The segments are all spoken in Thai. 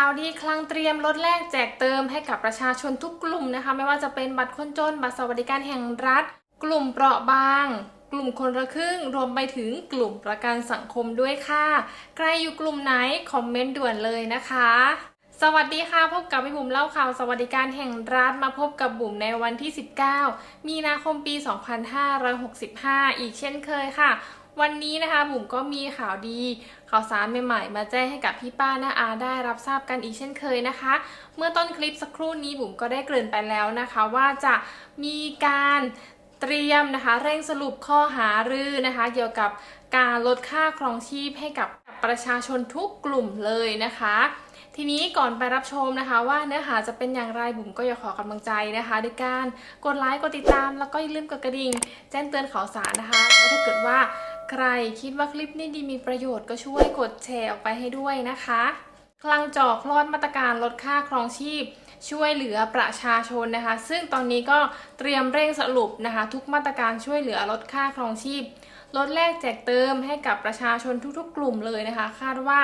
ข่าวดีคลังเตรียมลดแลกแจกเติมให้กับประชาชนทุกกลุ่มนะคะ ไม่ว่าจะเป็นบัตรคนจน บัตรสวัสดิการแห่งรัฐ กลุ่มเปราะบางกลุ่มคนละครึ่งรวมไปถึงกลุ่มประกันสังคมด้วยค่ะ ใครอยู่กลุ่มไหน คอมเมนต์ด่วนเลยนะคะ สวัสดีค่ะ พบกับพี่บุ๋มเล่าข่าวสวัสดิการแห่งรัฐมาพบกับบุ๋มในวันที่ 19 มีนาคมปี 2565 อีกเช่นเคยค่ะ วันนี้นะคะบุ๋มก็มีข่าวดีข่าวสารใหม่ๆ มาแจ้งให้กับพี่ป้าน้าอาได้รับทราบกันอีกเช่นเคยนะคะ เมื่อต้นคลิปสักครู่นี้บุ๋มก็ได้เกริ่นไปแล้วนะคะ ว่าจะมีการเตรียมนะคะ เร่งสรุปข้อหารือนะคะ เกี่ยวกับการลดค่าครองชีพให้กับประชาชนทุกกลุ่มเลยนะคะ ทีนี้ก่อนไปรับชมนะคะ ว่าเนื้อหาจะเป็นอย่างไรบุ๋มก็อยากขอกำลังใจนะคะด้วยการกดไลค์กดติดตาม แล้วก็อย่าลืมกดกระดิ่ง แจ้งเตือนข่าวสารนะคะแล้วถ้าเกิดว่า ใครคิดว่าคลิปนี้ดีมีประโยชน์ก็ช่วยกดแชร์ออกไปให้ด้วยนะคะคลังจอคลอดมาตรการลดค่าครองชีพ ช่วยเหลือประชาชนนะคะ ซึ่งตอนนี้ก็เตรียมเร่งสรุปนะคะ ทุกมาตรการช่วยเหลือลดค่าครองชีพลดแลกแจกเติมให้กับประชาชนทุกๆ กลุ่มเลยนะคะ คาดว่า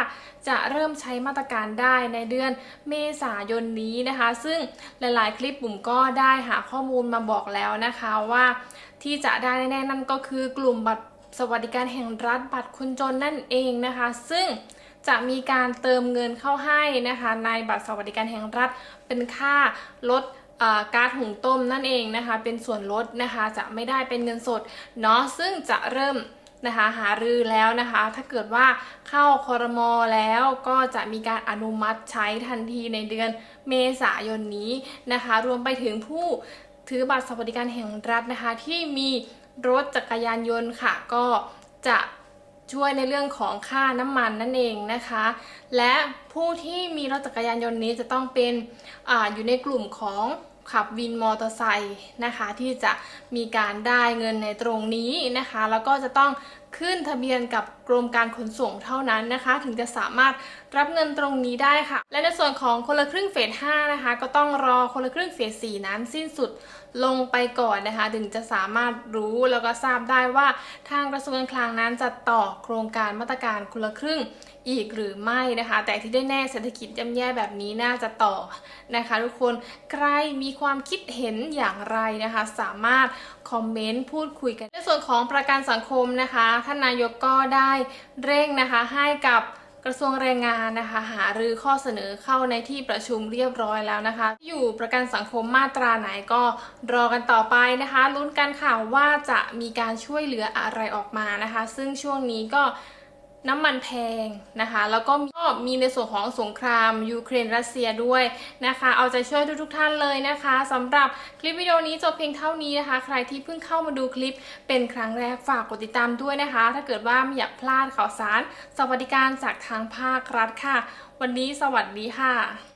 จะเริ่มใช้มาตรการได้ในเดือนเมษายนนี้นะคะ ซึ่งหลายๆ คลิปบุ๋มก็ได้หาข้อมูลมาบอกแล้วนะคะว่าที่จะได้แน่ๆนั่นก็คือกลุ่มบัตร สวัสดิการแห่งรัฐบัตรคนจนนั่นเองนะคะ ซึ่งจะมีการเติมเงินเข้าให้นะคะ ในบัตรสวัสดิการแห่งรัฐเป็นค่าลดกาซหุงต้มนั่นเองนะคะ เป็นส่วนลดนะคะจะไม่ได้เป็นเงินสดเนาะซึ่งจะเริ่มนะคะหารือแล้วนะคะ ถ้าเกิดว่าเข้าคอรมอแล้วก็จะมีการอนุมัติใช้ทันทีในเดือนเมษายนนี้นะคะ รวมไปถึงผู้ถือบัตรสวัสดิการแห่งรัฐนะคะที่มี รถจักรยานยนต์ค่ะก็จะช่วยในเรื่องของค่าน้ำมันนั่นเองนะคะ และผู้ที่มีรถจักรยานยนต์นี้จะต้องเป็นออยู่ในกลุ่มของขับวินมอเตอร์ไซค์นะคะ ที่จะมีการได้เงินในตรงนี้นะคะ แล้วก็จะต้อง ขึ้นทะเบียนกับกรมการขนส่งเท่านั้นนะคะ ถึงจะสามารถรับเงินตรงนี้ได้ค่ะ และในส่วนของคนละครึ่งเฟส 5 นะคะ ก็ต้องรอคนละครึ่งเฟส 4 นั้นสิ้นสุดลงไปก่อนนะคะ ถึงจะสามารถรู้แล้วก็ทราบได้ว่าทางกระทรวงคลังนั้นจะต่อโครงการมาตรการคนละครึ่งอีกหรือไม่นะคะ แต่ที่ได้แน่เศรษฐกิจย่ำแย่แบบนี้น่าจะต่อนะคะ ทุกคนใครมีความคิดเห็นอย่างไรนะคะ สามารถ คอมเมนต์พูดคุยกัน ในส่วนของประกันสังคมนะคะท่านนายกก็ได้เร่งนะคะให้กับกระทรวงแรงงานนะคะ หารือข้อเสนอเข้าในที่ประชุมเรียบร้อยแล้วนะคะ อยู่ประกันสังคมมาตราไหนก็รอกันต่อไปนะคะลุ้นกันค่ะว่าจะมีการช่วยเหลืออะไรออกมานะคะ ซึ่งช่วงนี้ก็ น้ำมันแพงนะคะ แล้วก็ก็มีในส่วนของสงครามยูเครนรัสเซียด้วยนะคะ เอาใจช่วยทุกๆท่านเลยนะคะสำหรับคลิปวิดีโอนี้จบเพียงเท่านี้นะคะ ใครที่เพิ่งเข้ามาดูคลิปเป็นครั้งแรกฝากกดติดตามด้วยนะคะ ถ้าเกิดว่าไม่อยากพลาดข่าวสาร สวัสดิการจากทางภาครัฐค่ะ วันนี้สวัสดีค่ะ